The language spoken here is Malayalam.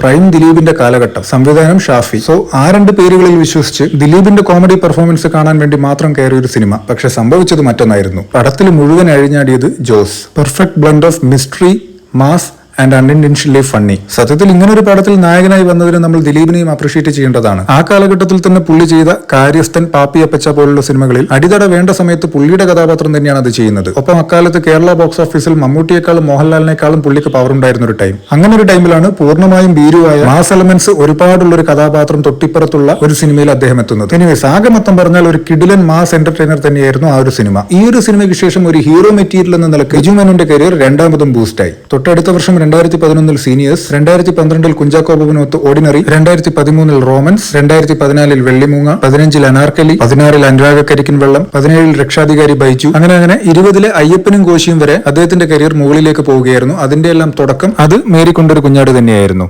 പ്രൈം ദിലീപിന്റെ കാലഘട്ടം സംവിധാനം ഷാഫി. സോ ആ രണ്ട് പേരുകളിൽ വിശ്വസിച്ച് ദിലീപിന്റെ കോമഡി പെർഫോമൻസ് കാണാൻ വേണ്ടി മാത്രം കയറിയ ഒരു സിനിമ പക്ഷെ സംഭവിച്ചത് മറ്റൊന്നായിരുന്നു. പടത്തിൽ മുഴുവൻ അഴിഞ്ഞാടിയത് Jose. Perfect blend of mystery mass and unintentionally funny സത്യത്തിൽ ഇങ്ങനെ ഒരു പടത്തിൽ നായകനായി വന്നതിന് നമ്മൾ ദിലീപിനെയും അപ്രീഷിയേറ്റ് ചെയ്യേണ്ടതാണ്. ആ കാലഘട്ടത്തിൽ തന്നെ പുള്ളി ചെയ്ത കാര്യസ്ഥൻ പാപ്പി അപ്പച്ച പോലുള്ള സിനിമകളിൽ അടിതട വേണ്ട സമയത്ത് പുള്ളിയുടെ കഥാപാത്രം തന്നെയാണ് അത് ചെയ്യുന്നത്. ഒപ്പം അക്കാലത്ത് കേരള ബോക്സ് ഓഫീസിൽ മമ്മൂട്ടിയെക്കാളും മോഹൻലാലിനേക്കാളും പുള്ളിക്ക് പവർ ഉണ്ടായിരുന്ന ഒരു ടൈം അങ്ങനെ ഒരു ടൈമിലാണ് പൂർണമായും ഭീരുവായ മാസ് എലമെന്റ്സ് ഒരുപാടുള്ള ഒരു കഥാപാത്രം തൊട്ടിപ്പുറത്തുള്ള ഒരു സിനിമയിൽ അദ്ദേഹം എത്തുന്നത്. എനിവേസ് ആകെ മൊത്തം പറഞ്ഞാൽ ഒരു കിഡിലൻ മാസ് എന്റർടൈനർ തന്നെയായിരുന്നു ആ ഒരു സിനിമ. ഈ ഒരു സിനിമയ്ക്ക് ശേഷം ഒരു ഹീറോ മെറ്റീരിയൽ എന്ന നിലയ്ക്ക് ബിജു കരിയർ രണ്ടാമതും ബൂസ്റ്റായി തൊട്ടടുത്ത വർഷം രണ്ടായിരത്തി പതിനൊന്നിൽ സീനിയേഴ്സ് രണ്ടായിരത്തി പന്ത്രണ്ടിൽ കുഞ്ചാക്കോ ബോബനോത്ത് ഓർഡിനറി രണ്ടായിരത്തി പതിമൂന്നിൽ റോമൻസ് രണ്ടായിരത്തി പതിനാലിൽ വെള്ളിമൂങ്ങ പതിനഞ്ചിൽ അനാർക്കലി പതിനാറിൽ അനുരാഗ കരിക്കൻ വെള്ളം പതിനേഴിൽ രക്ഷാധികാരി ബൈച്ചു അങ്ങനെ അങ്ങനെ ഇരുപതിലെ അയ്യപ്പനും കോശിയും വരെ അദ്ദേഹത്തിന്റെ കരിയർ മുകളിലേക്ക് പോവുകയായിരുന്നു. അതിന്റെ എല്ലാം തുടക്കം അത് മേരിക്കൊണ്ടൊരു കുഞ്ഞാട് തന്നെയായിരുന്നു.